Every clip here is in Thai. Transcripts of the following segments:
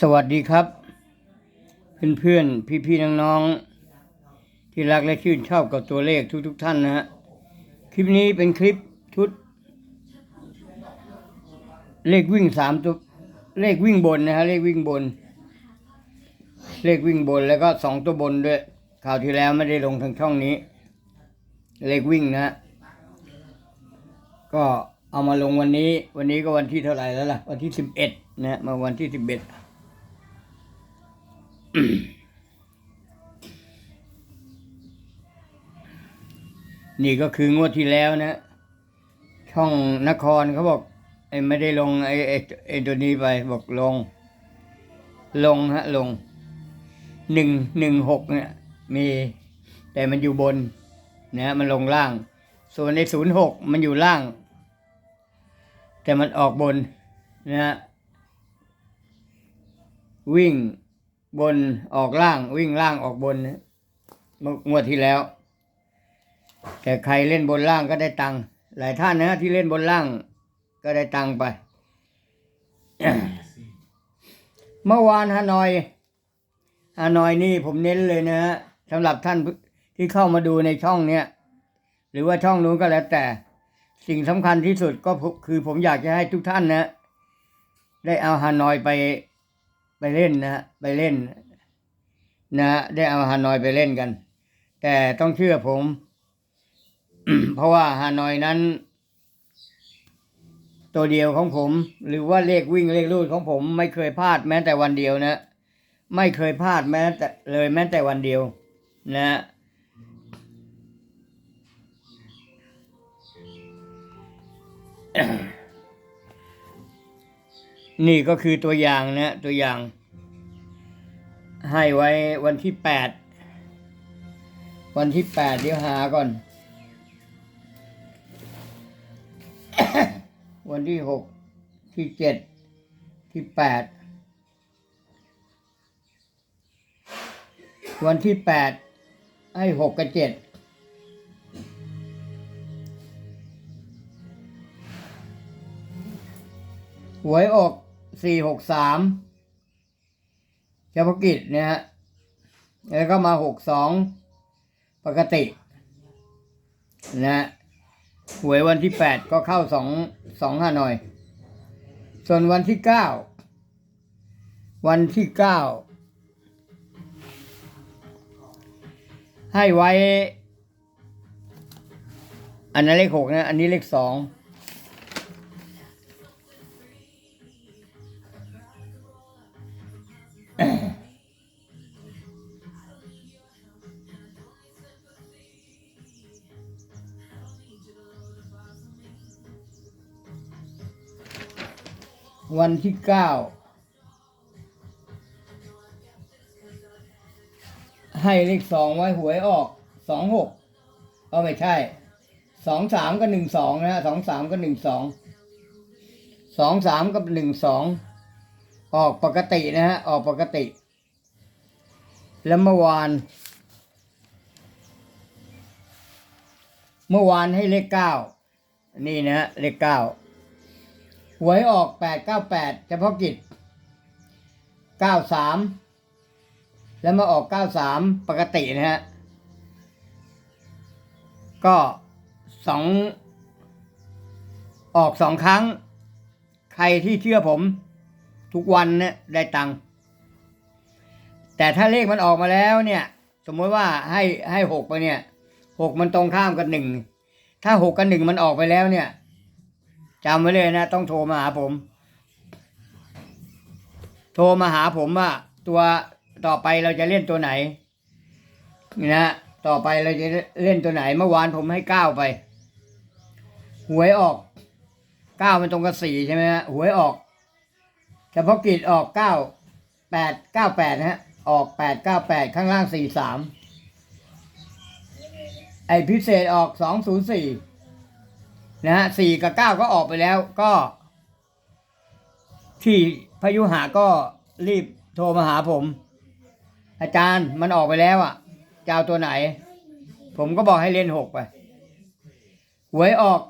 สวัสดีครับ เพื่อนๆพี่ๆน้องๆที่รักและชื่นชอบกับตัวเลขทุกๆทท่านนะฮะคลิปนี้เป็นคลิปชุด เลขวิ่งสามตัวเลขวิ่งบนนะฮะเลขวิ่งบน เลขวิ่งบนแล้วก็สองตัวบนด้วยข่าวที่แล้วไม่ได้ลงทางช่องนี้ เลขวิ่งนะฮะก็เอามาลงวันนี้ วันนี้ก็วันที่เท่าไหร่แล้วล่ะ วันที่สิบเอ็ดนะมาวันที่สิบเอ็ด นี่ก็คืองวดที่แล้วนะ ช่องนครเขาบอกไอ้ไม่ได้ลงไอ้ไอ้ไอ้ตัวนี้ไปบอกลง ลงฮะ ลงหนึ่งหนึ่งหกเนี่ยมี แต่มันอยู่บนนะมันลงล่าง ส่วนในศูนย์หกมันอยู่ล่าง แต่มันออกบนนะฮะวิ่ง บนออกล่างวิ่งล่างออกบนเมื่องวดที่แล้ว แต่ใครเล่นบนล่างก็ได้ตังค์หลายท่านนะที่เล่นบนล่างก็ได้ตังค์ไป เมื่อวานฮานอยฮานอยนี่ผมเน้นเลยนะฮะสำหรับท่านที่เข้ามาดูในช่องเนี้ยหรือว่าช่องนู้นก็แล้วแต่ สิ่งสำคัญที่สุดก็คือผมอยากจะให้ทุกท่านนะ ได้เอาฮานอยไป ไปเล่นนะไปเล่น นะได้เอาฮานอยไปเล่นกัน แต่ต้องเชื่อผม เพราะว่าฮานอยนั้น ตัวเดียวของผม หรือว่าเลขวิ่งเลขรูดของผมไม่เคยพลาดแม้แต่วันเดียวนะ ไม่เคยพลาดแม้แต่เลยแม้แต่วันเดียว นะ นี่ก็คือตัวอย่างนะตัวอย่าง ให้ไว้วันที่แปดวันที่แปดเดี๋ยวหาก่อน วันที่หกที่เจ็ดที่แปดวันที่แปดให้หกกับเจ็ดหวยออก สี่หกสามเฉพาะกิจเนี่ยฮะแล้วก็มาหกสองปกตินะฮะหวยวันที่แปดก็เข้าสองสองห้าหน่อย ส่วนวันที่เก้าวันที่เก้าให้ไว้ อันนั้นเลขหกนะ อันนี้เลขสอง วันที่เก้าให้เลขสองไว้หวยออกสองหกก็ไม่ใช่สองสามกับหนึ่งสองนะฮะสองสามกับหนึ่งสองสองสามกับหนึ่งสองออกปกตินะฮะออกปกติ แล้วเมื่อวาน เมื่อวานให้เลขเก้านี่นะฮะเลขเก้า หวยออกแปดเก้าแปดเฉพาะกิจเก้าสามแล้วมาออกเก้าสามปกตินะฮะ ก็สองออกสองครั้ง ใครที่เชื่อผม ทุกวันเนี่ยได้ตังค์แต่ถ้าเลขมันออกมาแล้วเนี่ย สมมติว่าให้ให้หกไปเนี่ยหกมันตรงข้ามกับหนึ่งถ้าหกกับหนึ่งมันออกไปแล้วเนี่ย จำไว้เลยนะ ต้องโทรมาหาผม โทรมาหาผมว่า ตัวต่อไปเราจะเล่นตัวไหนนี่นะต่อไปเราจะเล่นตัวไหนเมื่อวานผมให้เก้าไป หวยออกเก้ามันตรงกับสี่ใช่ไหมฮะหวยออกเฉพาะกิจออกเก้าแปดเก้าแปดนะฮะออกแปดเก้าแปดข้างล่างสี่สามไอพิเศษออกสองศูนย์สี่ นะฮะสี่กับเก้าก็ออกไปแล้วก็ ที่พยุหาก็รีบโทรมาหาผม อาจารย์มันออกไปแล้วอะจะเอาตัวไหน ผมก็บอกให้เล่นหกไปหวยออก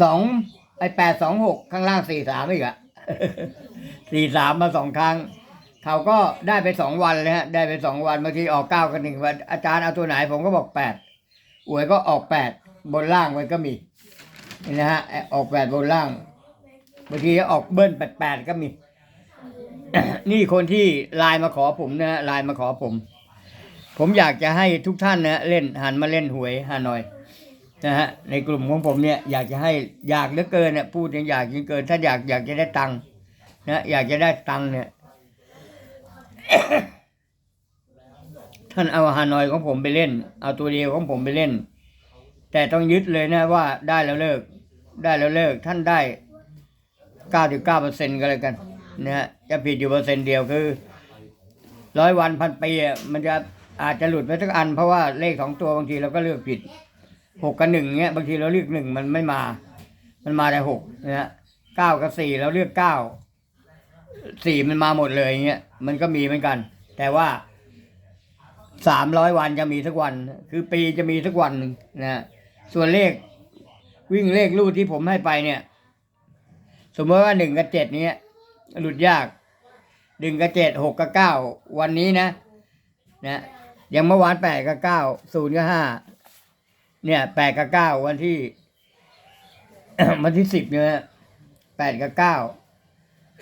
สองไอแปดสองหกข้างล่างสี่สามอีกอะสี่สามมาสองครั้ง เขาก็ได้ไปสองวันเลยฮะ ได้ไปสองวันบางทีออกเก้ากันหนึ่งวันอาจารย์เอาตัวไหน ผมก็บอกแปดอวยก็ออกแปด บนล่างมันก็มีนะฮะออกแปดบนล่างบางทีออกเบิ้ลแปดแปดก็มี นี่คนที่ไลน์มาขอผมนะฮะไลน์มาขอผม ผมอยากจะให้ทุกท่านนะเล่นหันมาเล่นหวยฮานอยนะฮะในกลุ่มของผมเนี่ยอยากจะให้อยากเหลือเกินเนี่ยพูดยังอยากยิ่งเกิน ถ้าอยากอยากจะได้ตังค์นะอยากจะได้ตังค์เนี่ยท่านเอาฮานอยของผมไปเล่น เอาตัวเดียวของผมไปเล่น แต่ต้องยึดเลยนะว่าได้แล้วเลิก ได้แล้วเลิกท่านได้เก้าเก้าเปอร์เซ็นต์ก็แล้วกันนะฮะจะผิดอยู่เปอร์เซ็นต์เดียวคือร้อยวันพันปีมันจะอาจจะหลุดไปสักอัน เพราะว่าเลขสองตัวบางทีเราก็เลือกผิดหกกับหนึ่งเนี้ยบางทีเราเลือกหนึ่งมันไม่มา มันมาแต่หกนะฮะเก้ากับสี่เราเลือกเก้าสี่มันมาหมดเลยเงี้ยมันก็มีเหมือนกัน แต่ว่าสามร้อยวันจะมีสักวัน คือปีจะมีสักวันหนึ่งนะ ส่วนเลข วิ่งเลขลูดที่ผมให้ไปเนี่ย สมมติว่าหนึ่งกับเจ็ดเนี้ยหลุดยากหนึ่งกับเจ็ดหกกับเก้าวันนี้นะนะย่างเมื่อวานแปดกับเก้าศูนย์กับห้าเนี่ยแปดกับเก้าวันที่ วันที่สิบเนี่ยแปดกับเก้า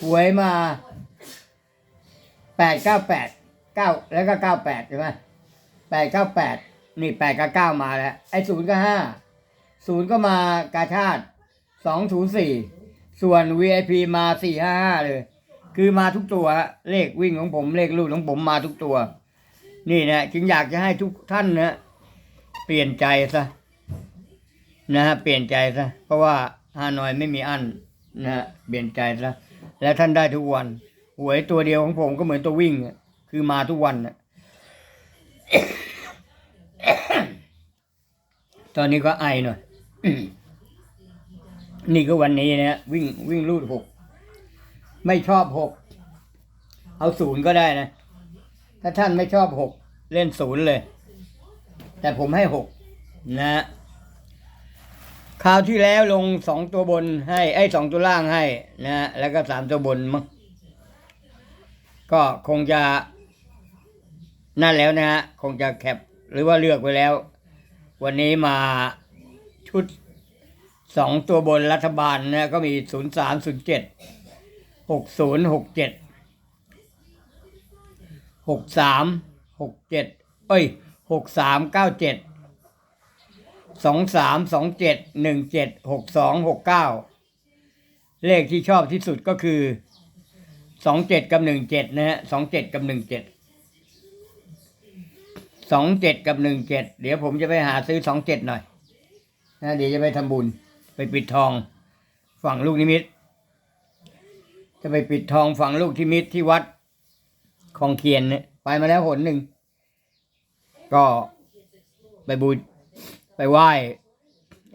หวยมาแปดเก้าแปดเก้าแล้วก็เก้าแปดใช่ไหมแปดเก้าแปด นี่แปดกับเก้ามาแล้ว ไอ้ศูนย์ก็ห้าศูนย์ก็มากาชาติสองศูนย์สี่ส่วน VIP มาสี่ห้าห้าเลย คือมาทุกตัวเลขวิ่งของผมเลขลูกของผมมาทุกตัว นี่นะจึงอยากจะให้ทุกท่านนะเปลี่ยนใจซะนะฮะเปลี่ยนใจซะเพราะว่าฮานอยไม่มีอันนะฮะเปลี่ยนใจซะและท่านได้ทุกวันหวยตัวเดียวของผมก็เหมือนตัววิ่ง คือมาทุกวันนะ ตอนนี้ก็ไอหน่อย นี่ก็วันนี้นะวิ่งวิ่งรูดหก ไม่ชอบหก เอาศูนย์ก็ได้นะ ถ้าท่านไม่ชอบหก เล่นศูนย์เลย แต่ผมให้หกนะคราวที่แล้วลงสองตัวบนให้ไอ้สองตัวล่างให้นะฮะแล้วก็สามตัวบนมั้งก็คงจะนั่นแล้วนะฮะ คงจะแคป หรือว่าเลือกไว้แล้ว วันนี้มาชุดสองตัวบนรัฐบาลนะก็มีศูนย์สามศูนย์เจ็ดหกศูนย์หกเจ็ดหกสามหกเจ็ดเอ้ยหกสามเก้าเจ็ดสองสามสองเจ็ดหนึ่งเจ็ดหกสองหกเก้าเลขที่ชอบที่สุดก็คือสองเจ็ดกับหนึ่งเจ็ดนะฮะสองเจ็ดกับหนึ่งเจ็ด สองเจ็ดกับหนึ่งเจ็ดเดี๋ยวผมจะไปหาซื้อสองเจ็ดหน่อยนะเดี๋ยวจะไปทำบุญ ไปปิดทองฝั่งลูกนิมิต จะไปปิดทองฝั่งลูกนิมิตที่วัดคลองเคียนเนี่ยไปมาแล้วหนหนึ่ง ก็ไปบูไปไหว้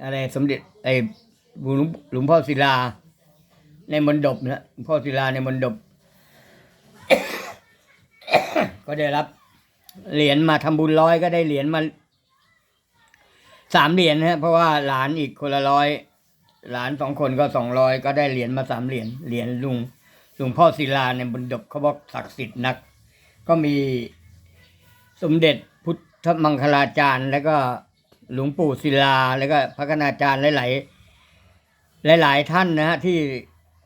อะไรสมเด็จไอ้หลวงหลวงพ่อศิลา ในมณฑปนะหลวงพ่อศิลาในมณฑปก็ได้รับ เหรียญมาทำบุญร้อยก็ได้เหรียญมาสามเหรียญนะฮะเพราะว่าหลานอีกคนละร้อยหลานสองคนก็สองร้อยก็ได้เหรียญมาสามเหรียญเหรียญลุงลวงพ่อศิลาในมณฑปเขาบอกศักดิ์สิทธิ์นัก ก็มีสมเด็จพุทธมังคลาจารย์ แล้วก็หลวงปู่ศิลาแล้วก็พระคณาจารย์หลาย ๆ หลาย ๆ ท่านนะฮะที่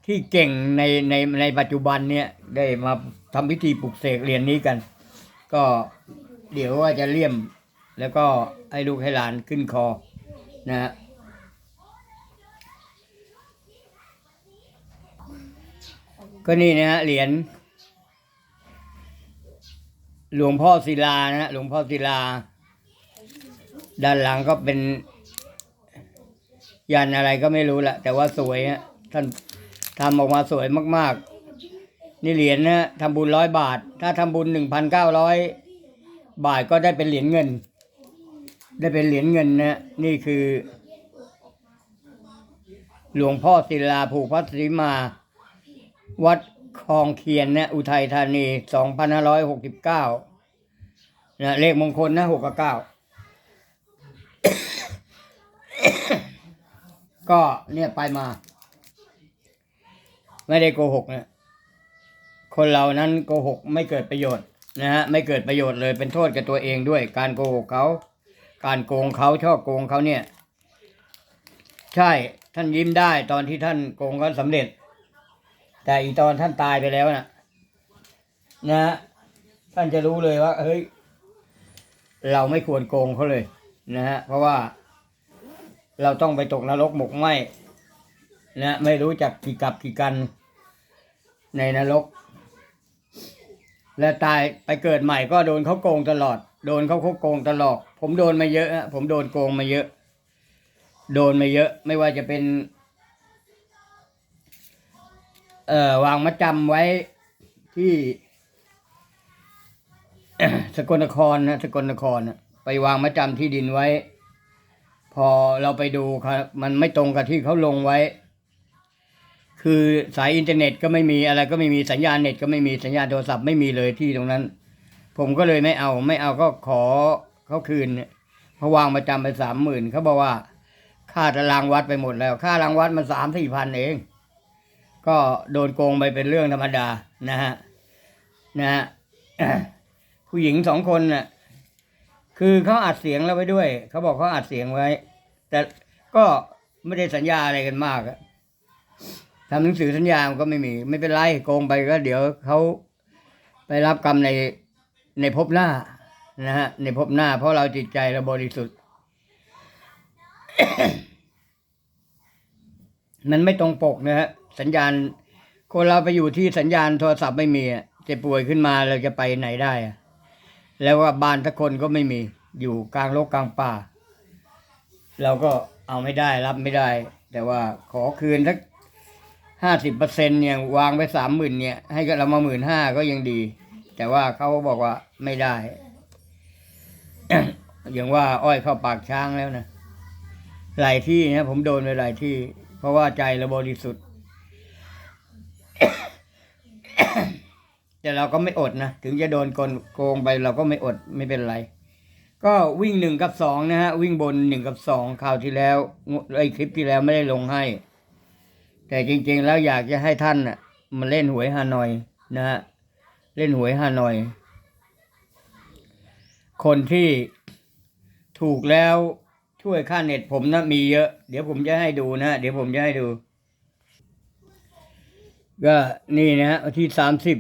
ที่เก่งในในในปัจจุบันเนี่ยได้มาทำพิธีปลุกเสกเหรียญนี้กัน ก็เดี๋ยวว่าจะเลี่ยมแล้วก็ให้ลูกให้หลานขึ้นคอนะฮะก็นี่นะฮะเหรียญหลวงพ่อศิลานะฮะหลวงพ่อศิลา ด้านหลังก็เป็นยันอะไรก็ไม่รู้แหละแต่ว่าสวยฮะท่านทำออกมาสวยมาก ๆ นี่เหรียญนะทำบุญร้อยบาท ถ้าทำบุญหนึ่งพันเก้าร้อยบาทก็ได้เป็นเหรียญเงิน ได้เป็นเหรียญเงินนะนี่คือ หลวงพ่อศิลาผูพัทริมา วัดคลองเคียนนะอุทัยธานีสองพันห้าร้อยหกสิบเก้านะเลขมงคลนะหกกับเก้าก็เนี่ยไปมา ไม่ได้โกหกนะ คนเรานั้นโกหกไม่เกิดประโยชน์นะฮะไม่เกิดประโยชน์เลยเป็นโทษกับตัวเองด้วย การโกหกเขา การโกงเขาชอบโกงเขาเนี่ย ใช่ท่านยิ้มได้ตอนที่ท่านโกงเขาสำเร็จ แต่อีตอนท่านตายไปแล้วนะนะฮะท่านจะรู้เลยว่า เฮ้ย เราไม่ควรโกงเขาเลย นะฮะเพราะว่า เราต้องไปตกนรกหมกไหมนะไม่รู้จักกี่กับกี่กันในนรก และตายไปเกิดใหม่ก็โดนเขาโกงตลอด โดนเขาโกงตลอด ผมโดนมาเยอะฮะผมโดนโกงมาเยอะ โดนมาเยอะ ไม่ว่าจะเป็น เอ่อวางมาจำไว้ที่ สกลนครนะสกลนครนะไปวางมาจำที่ดินไว้ พอเราไปดูครับ มันไม่ตรงกับที่เขาลงไว้ คือสายอินเทอร์เน็ตก็ไม่มีอะไรก็ไม่มีสัญญาณเน็ตก็ไม่มีสัญญาณโทรศัพท์ไม่มีเลยที่ตรงนั้น ผมก็เลยไม่เอาไม่เอาก็ขอเขาคืนเพราะวางมาจำไปสามหมื่นเขาบอกว่า ค่าตารางวัดไปหมดแล้ว ค่ารางวัดมันสามสี่พันเอง ก็โดนโกงไปเป็นเรื่องธรรมดานะฮะนะฮะผู้หญิงสองคนน่ะคือเขาอัดเสียงเราไว้ด้วย เขาบอกเขาอัดเสียงไว้ แต่ก็ไม่ได้สัญญาอะไรกันมาก ทำหนังสือสัญญามันก็ไม่มี ไม่เป็นไรโกงไปก็เดี๋ยวเขาไปรับกรรมในในภพหน้านะฮะในภพหน้าเพราะเราจิตใจเราบริสุทธิ์ มันไม่ตรงปกนะฮะสัญญาณ คนเราไปอยู่ที่สัญญาณโทรศัพท์ไม่มีอะเจ็บป่วยขึ้นมาเราจะไปไหนได้อะแล้วว่าบ้านทุกคนก็ไม่มี อยู่กลางโลกกลางป่า เราก็เอาไม่ได้รับไม่ได้ แต่ว่าขอคืนสัก ห้าสิบเปอร์เซ็นเนี่ยวางไปสามหมื่นเนี่ย ให้กับเรามาหมื่นห้าก็ยังดี แต่ว่าเขาบอกว่าไม่ได้ อย่างว่าอ้อยเข้าปากช้างแล้วนะหลายที่นะผมโดนไปหลายที่ เพราะว่าใจเราบริสุทธิ์แต่เราก็ไม่อดนะ ถึงจะโดนกลโกงไปเราก็ไม่อดไม่เป็นไร ก็วิ่งหนึ่งกับสองนะฮะ วิ่งบนหนึ่งกับสองคราวที่แล้วไอคลิปที่แล้วไม่ได้ลงให้ แต่จริงๆแล้วอยากจะให้ท่านน่ะมาเล่นหวยฮานอยนะฮะเล่นหวยฮานอย คนที่ถูกแล้วช่วยค่าเน็ตผมนะมีเยอะ เดี๋ยวผมจะให้ดูนะเดี๋ยวผมจะให้ดู ก็นี่นะฮะวันที่สามสิบ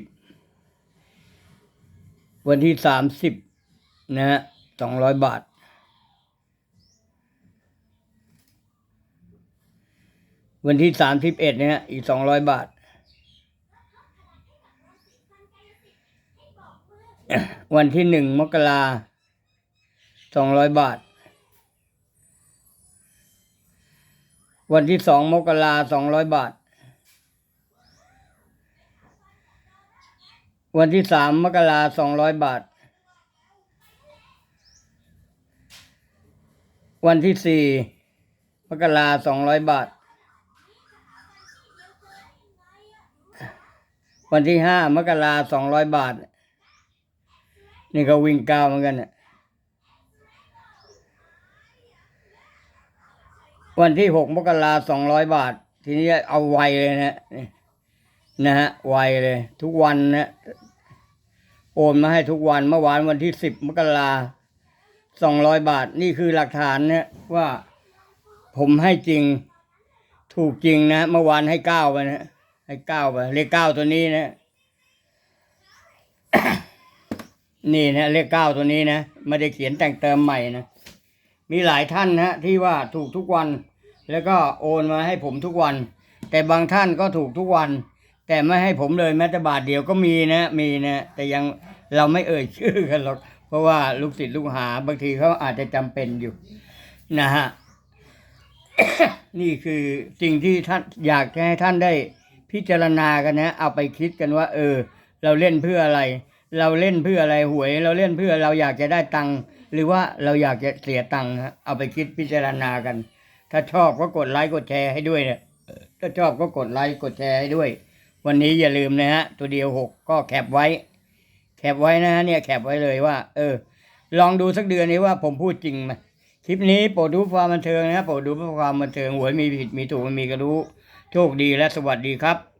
วันที่สามสิบนะฮะสองร้อยบาท วันที่สามสิบเอ็ดเนะฮะอีกสองร้อยบาท วันที่หนึ่งมกราสองร้อยบาท วันที่สองมกราสองร้อยบาท วันที่สามมกราสองร้อยบาท วันที่สี่มกราสองร้อยบาท วันที่ห้ามกราสองร้อยบาท นี่ก็วิ่งก้าวเหมือนกันน่ะวันที่หกมกราสองร้อยบาท ทีนี้เอาไวเลยนะนี่นะฮะไวเลย ทุกวันนะโอนมาให้ทุกวันเมื่อวานวันที่สิบมกราสองร้อยบาท นี่คือหลักฐานนะว่าผมให้จริง ถูกจริงนะ เมื่อวานให้เก้าไปนะ ให้เก้าไปเลขเก้าตัวนี้นะ นี่นะเลขเก้าตัวนี้นะไม่ได้เขียนแต่งเติมใหม่นะมีหลายท่านนะที่ว่าถูกทุกวัน แล้วก็โอนมาให้ผมทุกวัน แต่บางท่านก็ถูกทุกวัน แต่ไม่ให้ผมเลยแม้แต่บาทเดียวก็มีนะมีนะแต่ยังเราไม่เอ่ยชื่อกันหรอกเพราะว่าลูกศิษย์ลูกหาบางทีเขาอาจจะจำเป็นอยู่ นะฮะนี่คือสิ่งที่ท่านอยากให้ท่านได้ พิจารณากันนะ เอาไปคิดกันว่า เออ เราเล่นเพื่ออะไร เราเล่นเพื่ออะไรหวย เราเล่นเพื่อเราอยากจะได้ตังค์หรือว่าเราอยากจะเสียตังค์ฮะเอาไปคิดพิจารณากัน ถ้าชอบก็กดไลค์กดแชร์ให้ด้วยเนี่ยถ้าชอบก็กดไลค์กดแชร์ให้ด้วย วันนี้อย่าลืมนะฮะตัวเดียวหกก็แคปไว้ แคปไว้นะฮะเนี่ยแคปไว้เลยว่า เออ ลองดูสักเดือนนี้ว่าผมพูดจริงไหมคลิปนี้โปรดดูความบันเทิงนะโปรดดูเพื่อความบันเทิงหวยมีผิดมีถูกไม่มีก็รู้ โชคดีและสวัสดีครับ